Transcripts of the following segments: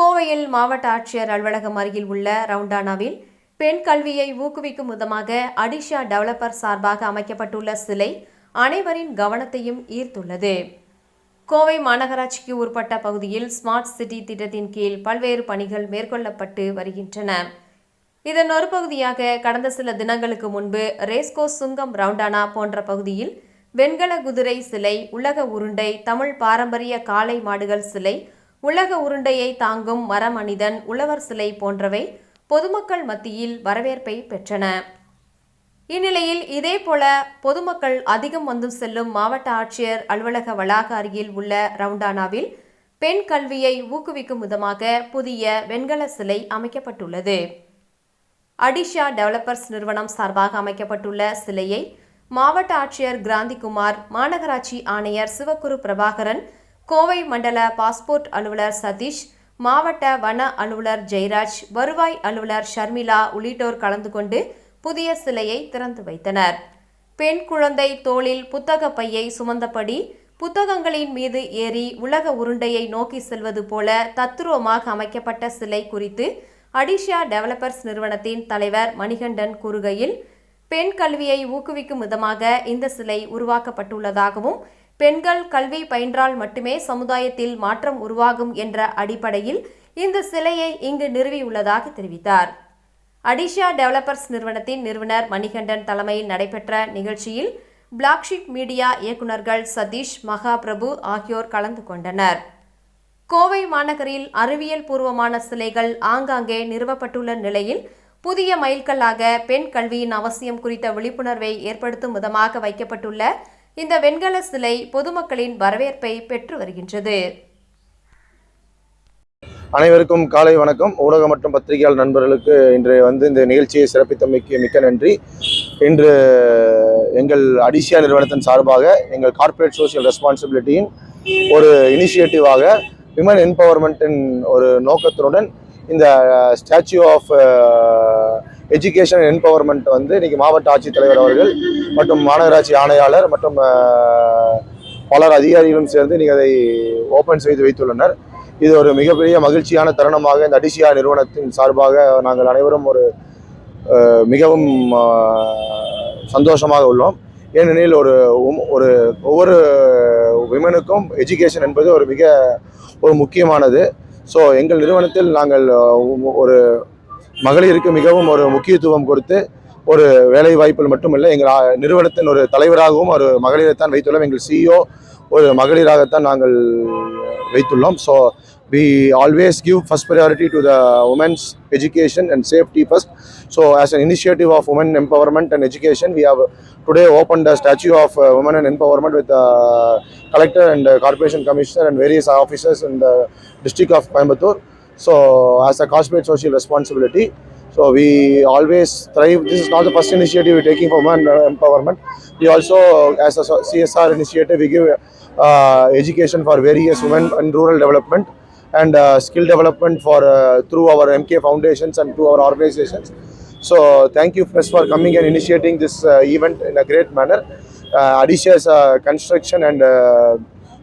கோவையில் மாவட்ட ஆட்சியர் அலுவலகம் அருகில் உள்ள ரவுண்டானாவில் பெண் கல்வியை ஊக்குவிக்கும் விதமாக அடிஷா டெவலப்பர் சார்பாக அமைக்கப்பட்டுள்ள சிலை அனைவரின் கவனத்தையும் ஈர்த்துள்ளது. கோவை மாநகராட்சிக்கு உட்பட்ட பகுதியில் ஸ்மார்ட் சிட்டி திட்டத்தின் கீழ் பல்வேறு பணிகள் மேற்கொள்ளப்பட்டு வருகின்றன. இதன் ஒரு பகுதியாக கடந்த சில தினங்களுக்கு முன்பு ரேஸ்கோ சுங்கம் ரவுண்டானா போன்ற பகுதியில் வெண்கல குதிரை சிலை உலக உருண்டை தமிழ் பாரம்பரிய காளை மாடுகள் சிலை உலக உருண்டையை தாங்கும் மரமனிதன் உழவர் சிலை போன்றவை பொதுமக்கள் மத்தியில் வரவேற்பை பெற்றன. இந்நிலையில் இதேபோல பொதுமக்கள் அதிகம் வந்து செல்லும் மாவட்ட ஆட்சியர் அலுவலக வளாக அருகில் உள்ள ரவுண்டானாவில் பெண் கல்வியை ஊக்குவிக்கும் விதமாக புதிய வெண்கல சிலை அமைக்கப்பட்டுள்ளது. அடிஷா டெவலப்பர்ஸ் நிறுவனம் சார்பாக அமைக்கப்பட்டுள்ள சிலையை மாவட்ட ஆட்சியர் கிராந்திகுமார் மாநகராட்சி ஆணையர் சிவகுரு பிரபாகரன் கோவை மண்டல பாஸ்போர்ட் அலுவலர் சதீஷ் மாவட்ட வன அலுவலர் ஜெயராஜ் வருவாய் அலுவலர் ஷர்மிளா உள்ளிட்டோர் கலந்து கொண்டு புதிய சிலையை திறந்து வைத்தனர். பெண் குழந்தை தோளில் புத்தக பையை சுமந்தபடி புத்தகங்களின் மீது ஏறி உலக உருண்டையை நோக்கி செல்வது போல தத்துருவமாக அமைக்கப்பட்ட சிலை குறித்து அடிஷா டெவலப்பர்ஸ் நிறுவனத்தின் தலைவர் மணிகண்டன் கூறுகையில் பெண் கல்வியை ஊக்குவிக்கும் விதமாக இந்த சிலை உருவாக்கப்பட்டுள்ளதாகவும் பெண்கள் கல்வி பயின்றால் மட்டுமே சமுதாயத்தில் மாற்றம் உருவாகும் என்ற அடிப்படையில் இந்த சிலையை இங்கு நிறுவியுள்ளதாக தெரிவித்தார். அடிஷா டெவலப்பர்ஸ் நிறுவனத்தின் நிறுவனர் மணிகண்டன் தலைமையில் நடைபெற்ற நிகழ்ச்சியில் பிளாக்ஷிப் மீடியா இயக்குநர்கள் சதீஷ் மகாபிரபு ஆகியோர் கலந்து கொண்டனர். கோவை மாநகரில் அறிவியல் பூர்வமான சிலைகள் ஆங்காங்கே நிறுவப்பட்டுள்ள நிலையில் புதிய மைல்கல்லாக பெண் கல்வியின் அவசியம் குறித்த விழிப்புணர்வை ஏற்படுத்தும் விதமாக வைக்கப்பட்டுள்ள இந்த வெண்கல சிலை பொதுமக்களின் வரவேற்பை பெற்று வருகின்றது. அனைவருக்கும் காலை வணக்கம். ஊடக மற்றும் பத்திரிகையாளர் நண்பர்களுக்கு இன்று வந்து இந்த நிகழ்ச்சியை சிறப்பித்தமைக்கு மிக்க நன்றி. இன்று எங்கள் அடிசியா நிறுவனத்தின் சார்பாக எங்கள் கார்ப்பரேட் சோஷியல் ரெஸ்பான்சிபிலிட்டியின் ஒரு இனிஷியேட்டிவாக விமன் என்பவர்மெண்ட்டின் ஒரு நோக்கத்துடன் இந்த ஸ்டாச்சு ஆஃப் எஜுகேஷன் என்பவர்மெண்ட் வந்து இன்னைக்கு மாவட்ட ஆட்சித்தலைவர் அவர்கள் மற்றும் மாநகராட்சி ஆணையாளர் மற்றும் பலர் அதிகாரிகளும் சேர்ந்து நீங்கள் அதை ஓப்பன் செய்து வைத்துள்ளனர். இது ஒரு மிகப்பெரிய மகிழ்ச்சியான தருணமாக இந்த அடிசியா நிறுவனத்தின் சார்பாக நாங்கள் அனைவரும் ஒரு மிகவும் சந்தோஷமாக உள்ளோம். ஏனெனில் ஒரு உம்- ஒரு ஒவ்வொரு விமனுக்கும் எஜுகேஷன் என்பது ஒரு மிக ஒரு முக்கியமானது. ஸோ எங்கள் நிறுவனத்தில் நாங்கள் ஒரு மகளிருக்கு மிகவும் ஒரு முக்கியத்துவம் கொடுத்து ஒரு வேலை வாய்ப்பில் இல்லை எங்கள் நிறுவனத்தின் ஒரு தலைவராகவும் ஒரு மகளிரைத்தான் வைத்துள்ளோம் எங்கள் சிஇஓ ஒரு மகளிராகத்தான் நாங்கள் வைத்துள்ளோம் so we always give first priority to the women's education and safety first so as an initiative of women empowerment and education we have today open the statue of women and empowerment with collector and corporation commissioner and various officers in the district of Coimbatore so as a corporate social responsibility so we always thrive this is not the first initiative we're taking for women uh, empowerment we also as a csr initiative we give uh, education for various women and rural development and uh, skill development for uh, through our MK foundations and through our organizations. So thank you first for coming and initiating this uh, event in a great manner. Uh, Adisha is a construction and uh,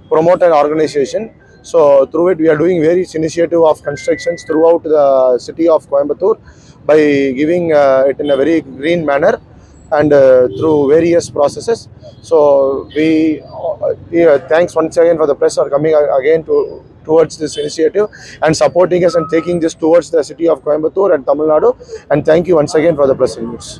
promoter organization. So through it we are doing various initiative of constructions throughout the city of Coimbatore by giving uh, it in a very green manner and uh, through various processes. So we, uh, thanks once again for the press for coming again to towards this initiative and supporting us and taking this towards the city of Coimbatore and Tamil Nadu. And thank you once again for the press release.